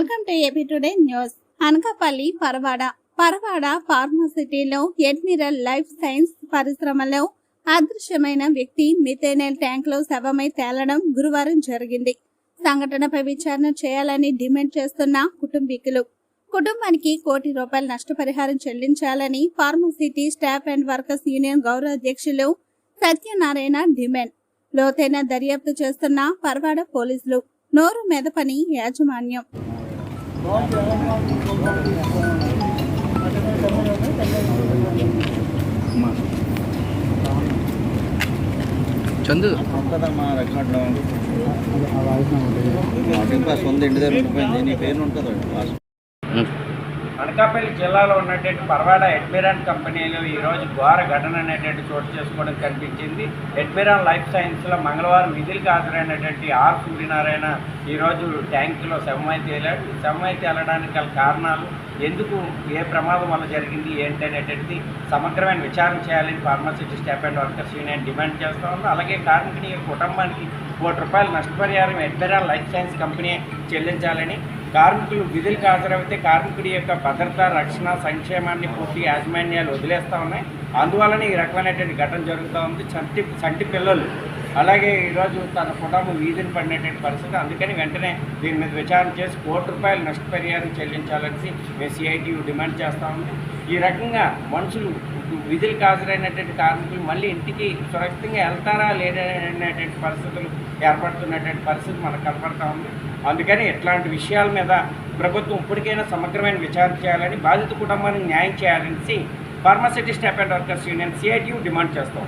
Welcome to AP today news. Anakapalli Paravada. Paravada ఫార్మాసిటీలో admiral life science పరిశ్రమలో అదృశ్యమైన వ్యక్తి మిథేనల్ ట్యాంక్లో శవమై తేలడం గురువారం జరిగింది. సంఘటనపై విచారణ చేయాలని డిమాండ్ చేస్తున్న కుటుంబీకులు. కుటుంబానికి కోటి రూపాయల నష్టపరిహారం చెల్లించాలని pharma city staff and workers union గౌరవ అధ్యక్షులు సత్యనారాయణ డిమాండ్. లోతైన దర్యాప్తు చేస్తున్న పరవాడ పోలీసులు. నోరు మెదపని యాజమాన్యం. చందు ఉంటుందమ్మా రికార్డులో వాటింగ్ పాస్ ఉంది ఇంటి దగ్గర ఉండిపోయింది నీ పేరు ఉంటుంది పాస్ అనకాపల్లి జిల్లాలో ఉన్నటువంటి పర్వాడ ఎడ్మిరాన్ కంపెనీలో ఈరోజు ఘోర ఘటన అనేటువంటి చోటు చేసుకోవడం కనిపించింది. ఎడ్మిరాన్ లైఫ్ సైన్స్లో మంగళవారం విధులకు హాజరైనటువంటి ఆర్ సూర్యనారాయణ ఈరోజు ట్యాంకులో శవమైతే వెళ్ళాడు శవమైతే వెళ్ళడానికి గల కారణాలు ఎందుకు ఏ ప్రమాదం వల్ల జరిగింది ఏంటి అనేటువంటిది సమగ్రమైన విచారణ చేయాలని pharma city staff and workers union demand చేస్తూ ఉంది అలాగే కార్మికుని కుటుంబానికి కోటి రూపాయల నష్టపరిహారం ఎడ్మిరాన్ లైఫ్ సైన్స్ కంపెనీ చెల్లించాలని కార్మికులు విధులకు హాజరైతే కార్మికుడి యొక్క భద్రత రక్షణ సంక్షేమాన్ని పూర్తి యాజమాన్యాలు వదిలేస్తూ ఉన్నాయి. అందువలన ఈ రకమైనటువంటి ఘటన జరుగుతూ ఉంది. చంటి చంటి పిల్లలు. అలాగే ఈరోజు తన కుటుంబం వీధిని పడినటువంటి పరిస్థితి. అందుకని వెంటనే దీని మీద విచారణ చేసి కోటి రూపాయలు నష్టపరిహారం చెల్లించాలని మేము డిమాండ్ చేస్తూ ఉంది. ఈ రకంగా మనుషులు విధులకు హాజరైనటువంటి కార్మికులు మళ్ళీ ఇంటికి సురక్షితంగా వెళ్తారా లేదనేటువంటి పరిస్థితులు ఏర్పడుతున్నటువంటి పరిస్థితి మనకు కనపడతా ఉంది. అందుకని ఇట్లాంటి విషయాల మీద ప్రభుత్వం ఇప్పటికైనా సమగ్రమైన విచారణ చేయాలని బాధిత కుటుంబానికి న్యాయం చేయాలనేసి pharma city staff and workers union CITU demand చేస్తాం